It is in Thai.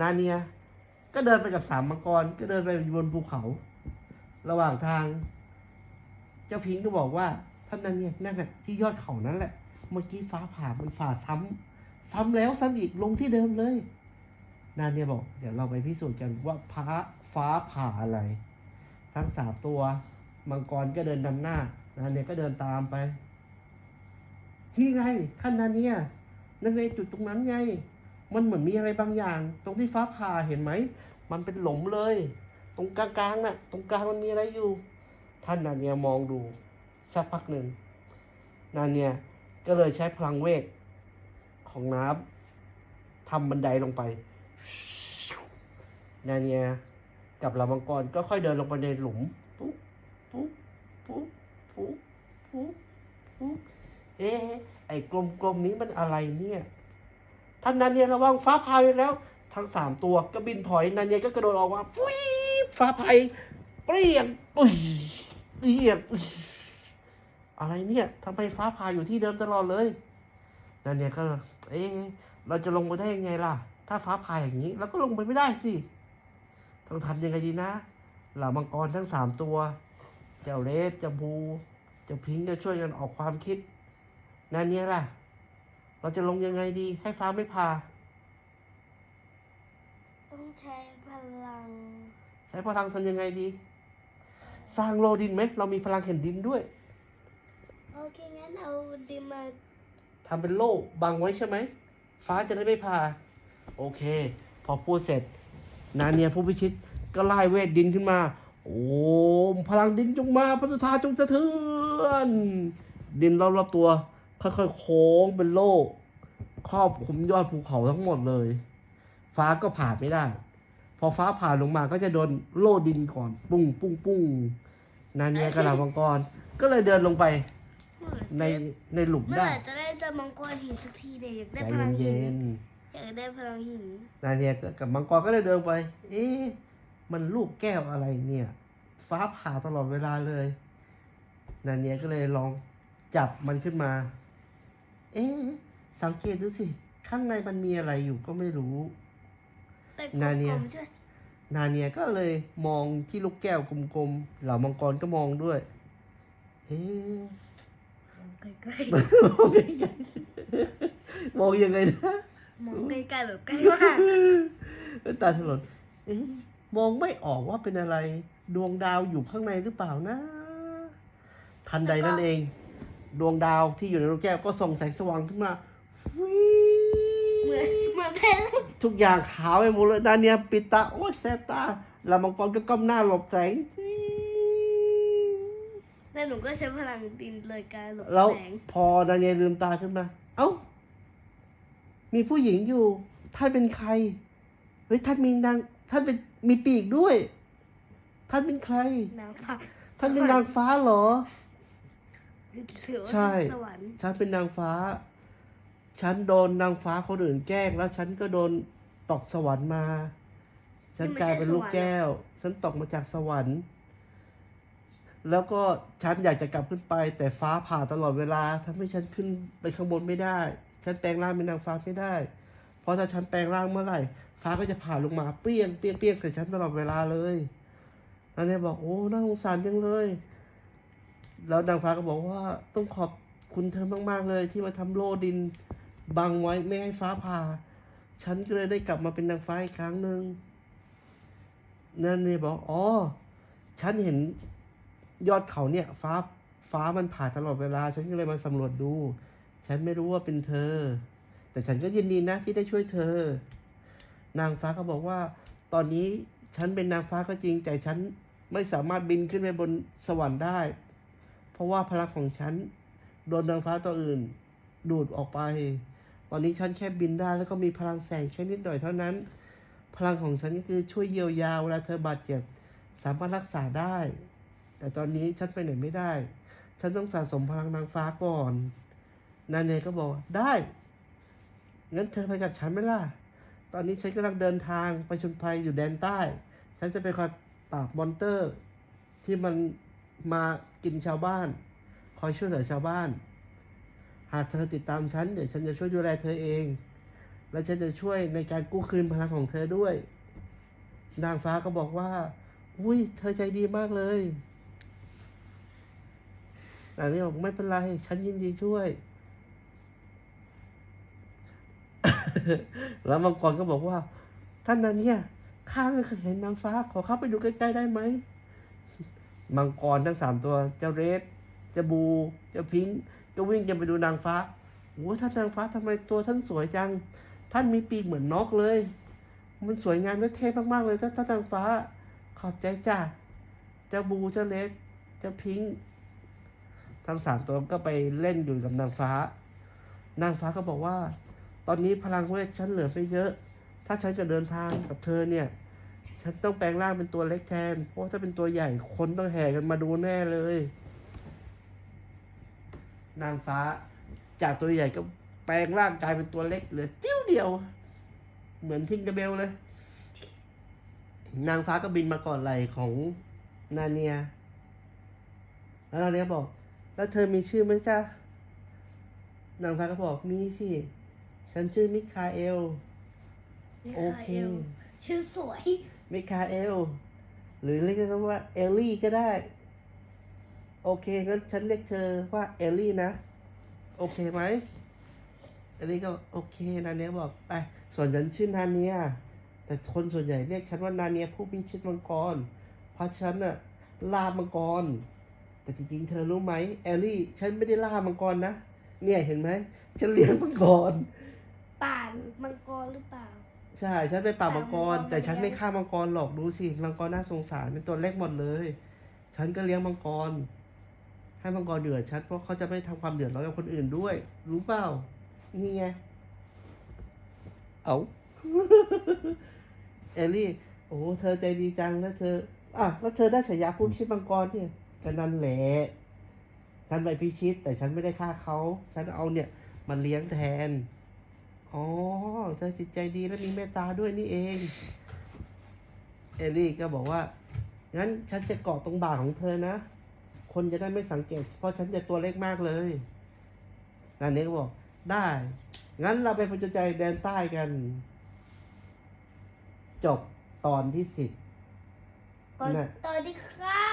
นาเนีย ก็เดินไปกับสามมังกร ก็เดินไปบนภูเขา ระหว่างทาง เจ้าพิงก็บอกว่าท่านนาเนียนั่นแหละที่ยอดเขานั่นแหละ เมื่อกี้ฟ้าผ่ามันฝ่าซ้ำซ้ำแล้วซ้ำอีกลงที่เดิมเลย นาเนียบอก เดี๋ยวเราไปพิสูจน์กันว่าพระฟ้าผ่าอะไร ทั้งสามตัวมังกรก็เดินนำหน้านาเนียก็เดินตามไปนี่ไงท่านนาเนียนั่นไงจุดตรงนั้นไง มันเหมือนมีอะไรบางอย่าง ตรงที่ฟ้าผ่าเห็นไหม มันเป็นหลุมเลย ตรงกลางๆน่ะ ตรงกลางมันมีอะไรอยู่ ท่านนาเนียมองดูสักพักหนึ่งนาเนียก็เลยใช้พลังเวทของน้ำทำบันไดลงไป นาเนียกับเหล่ามังกรก็ค่อยเดินลงไปในหลุมปุ๊บปุ๊บปุ๊บปุ๊บปุ๊บปุ๊บเอ๊ะไอ้กลมๆนี้มันอะไรเนี่ย ท่านนาเนียระวังฟ้าผ่าไปแล้ว ทั้งสามตัวก็บินถอยนาเนียก็กระโดดออกมาฟุ้ยฟ้าผ่าเปรี้ยงอุ้ยเปรี้ยงอุ๊ยอะไรเนี่ยทำไมฟ้าผ่าอยู่ที่เดิมตลอดเลยนาเนียก็ เอ๊ะเราจะลงไปได้ยังไงล่ะ ถ้าฟ้าผ่าอย่างนี้เราก็ลงไปไม่ได้สิต้องทำยังไงดีนะเหล่ามังกรทั้งสามตัว เจ้าเลสเจ้าบู เจ้าพิงค์จะช่วยกันออกความคิดนาเนียล่ะ เราจะลงยังไงดี ให้ฟ้าไม่ผ่าต้องใช้พลัง ใช้พลังทำยังไงดี สร้างโลดินไหม เรามีพลังเห็นดินด้วย โอเค งั้นเอาดินมาทำเป็นโล่บังไว้ใช่ไหม ฟ้าจะได้ไม่ผ่าโอเค พอพูดเสร็จ นาเนียผู้พิชิตก็ไล่เวทดินขึ้นมา โอ้มพลังดินจงมาพระสุธาจงสะเทือน ดินรอบๆตัว ค่อยๆโค้งเป็นโล่ครอบคลุมยอดภูเขาทั้งหมดเลย ฟ้าก็ผ่าไม่ได้ พอฟ้าผ่าลงมาก็จะโดนโล่ดินก่อน ปุ้งปุ้งปุ้งนาเนียกระลามังกร ก็เลยเดินลงไป ในในหลุมเมื่อได้ไหร่จะได้เจอมังกรหินสักทีเดียวอยากใจได้พลังหิเย็นนอยากได้พลังหินๆนาเนียกับมังกรก็เลยเดินไป เอ๊ะมันลูกแก้วอะไรเนี่ย ฟ้าผ่าตลอดเวลาเลย นาเนียก็เลยลองจับมันขึ้นมา เอ๊ะสังเกตดูสิ ข้างในมันมีอะไรอยู่ก็ไม่รู้แต่กนาเนียลมๆใช่วยนาเนียก็เลยมองที่ลูกแก้วกลมๆเหล่ามังกรก็มองด้วย เอ๊ะใกล้มองไกลๆมองยังไงนะ ๆมองใกล้ๆแบบใกล้มากตาถลนเอ๊ะมองไม่ออกว่าเป็นอะไร ดวงดาวอยู่ข้างในหรือเปล่านะ ทันใดนั่นเอง ดวงดาวที่อยู่ในลูกแก้วก็ส่องแสงสว่างขึ้นมาฟิเหมือนวเหมือนเพชรทุกอย่างขาวไปหมดเลยดานเนียปิดตาโอ้ยแสบตาแล้วมังกรก็ก้มหน้าหลบแสงแล้วหนูก็ใช้พลังดินเลยการหลบแล้วแสงพอดานเนียลืมตาขึ้นมา เอ้า มีผู้หญิงอยู่ ท่านเป็นใคร เฮ้ยท่านมีนางท่านเป็นมีปีกด้วย ท่านเป็นใคร นางฟ้าท่านเป็นนางฟ้าเหรอ ถือว่าใช่สวรรค์ฉันเป็นนางฟ้า ฉันโดนนางฟ้าคนอื่นแกล้ง แล้วฉันก็โดนตกสวรรค์มา ฉันกลายเป็นลูกแก้ว ฉันตกมาจากสวรรค์ แล้วก็ฉันอยากจะกลับขึ้นไป แต่ฟ้าผ่าตลอดเวลาทำให้ฉันขึ้นไปข้างบนไม่ได้ ฉันแปลงร่างเป็นนางฟ้าไม่ได้ เพราะถ้าฉันแปลงร่างเมื่อไหร่ ฟ้าก็จะผ่าลงมาเปรี้ยงเปรี้ยงเปรี้ยงใส่ฉันตลอดเวลาเลยนั่นเนี่ยบอกโอ้น่าสงสารจังเลย แล้วนางฟ้าก็บอกว่าต้องขอบคุณเธอมาก ๆ เลยที่มาทำโลดินบังไว้ไม่ให้ฟ้าผ่า ฉันก็เลยได้กลับมาเป็นนางฟ้าอีกครั้งหนึ่งนั่นเนี่ยบอกอ๋อ ฉันเห็นยอดเขาเนี่ย ฟ้าฟ้ามันผ่าตลอดเวลา ฉันก็เลยมาสำรวจดู ฉันไม่รู้ว่าเป็นเธอ แต่ฉันก็ยินดีนะที่ได้ช่วยเธอ นางฟ้าก็บอกว่า ตอนนี้ฉันเป็นนางฟ้าก็จริงแต่ฉันไม่สามารถบินขึ้นไปบนสวรรค์ได้ เพราะว่าพลังของฉันโดนนางฟ้าตัวอื่น ดูดออกไป ตอนนี้ฉันแค่บินได้แล้วก็มีพลังแสงแค่นิดหน่อยเท่านั้น พลังของฉันก็คือช่วยเยียวยาเวลาเธอบาดเจ็บสามารถรักษาได้ แต่ตอนนี้ฉันไปไหนไม่ได้ ฉันต้องสะสมพลังนางฟ้าก่อนนาเนก็บอกได้งั้นเธอไปกับฉันไหมล่ะ ตอนนี้ฉันกำลังเดินทางไปชนภัยอยู่แดนใต้ ฉันจะไปคอยปราบมอนเตอร์ ที่มัน มากินชาวบ้าน คอยช่วยเหลือชาวบ้าน หากเธอติดตามฉัน เดี๋ยวฉันจะช่วยดูแลเธอเอง และฉันจะช่วยในการกู้คืนพลังของเธอด้วย นางฟ้าก็บอกว่า อุ้ยเธอใจดีมากเลยนางนี้บอกไม่เป็นไร ฉันยินดีช่วย แล้วมังกรก็บอกว่า ท่านนั้นเนี่ยข้าไม่เคยเห็นนางฟ้า ขอเข้าไปดูใกล้ๆได้ไหม มังกรทั้งสามตัวเจ้าเรดเจ้าบู เจ้าพิงก็วิ่งกันไปดูนางฟ้าโอ้ท่านนางฟ้าทำไมตัวท่านสวยจัง ท่านมีปีกเหมือนนกเลย มันสวยงามและเท่มากๆเลยท่านท่านนางฟ้า ขอบใจจ้ะเจ้าบูเจ้าเล็ก เจ้าพิงทั้งสามตัวก็ไปเล่นอยู่กับนางฟ้า นางฟ้าก็บอกว่า ตอนนี้พลังเวทฉันเหลือไปเยอะ ถ้าฉันจะเดินทางกับเธอเนี่ย ฉันต้องแปลงร่างเป็นตัวเล็กแทน เพราะถ้าเป็นตัวใหญ่คนต้องแห่กันมาดูแน่เลย นางฟ้า จากตัวใหญ่ก็แปลงร่างกายเป็นตัวเล็กเหลือจิ้วเดียว เหมือนทิงเกร์เบลเลย นางฟ้าก็บินมาก่อนไหลของนาเนีย แล้วนาเนียบอก แล้วเธอมีชื่อไหมจ๊ะ นางฟ้าก็บอกมีสิ ฉันชื่อมิคาเอล โอเค ชื่อสวย มิคาเอล หรือเรียกว่าเอลลี่ก็ได้ โอเคงั้นฉันเรียกเธอว่าเอลลี่นะ โอเคไหมเอลลี่ก็โอเคนาเนียบอกไปส่วนฉันชื่อนาเนียแต่คนส่วนใหญ่เรียกฉันว่านาเนียผู้มีชิดมังกร เพราะฉันน่ะล่ามังกร แต่จริงๆ เธอรู้ไหมเอลลี่ ฉันไม่ได้ล่ามังกรนะ เนี่ยเห็นไหมฉันเลี้ยงมังกร ป่านมังกรหรือเปล่า ใช่ ฉันไปป่าบมังกรป่ามังกร แต่ฉันไม่ฆ่ามังกรหรอกดูสิมังกรน่าสงสารเป็นตัวเล็กหมดเลย ฉันก็เลี้ยงมังกร ให้มังกรเดือดฉันเพราะเขาจะไม่ทำความเดือดร้อนกับคนอื่นด้วย รู้เปล่านี่ไงเอาเอลลี่ โอ้เธอใจดีจังแล้วเธออะแล้วเธอได้ฉายาผู้พิชิตมังกรเนี่ยก็นั่นแหละฉันไปพิชิต แต่ฉันไม่ได้ฆ่าเขา ฉันเอาเนี่ยมาเลี้ยงแทน อ๋อ เธอจิตใจดีและมีเมตตาด้วยนี่เอง เอลลี่ก็บอกว่า งั้นฉันจะเกาะตรงบ่าของเธอนะ คนจะได้ไม่สังเกต เพราะฉันจะตัวเล็กมากเลยนันเนี้ก็บอก ได้ งั้นเราไปผจญใจแดนใต้กัน จบตอนที่สิบตอนน่ะตอนที่เก้า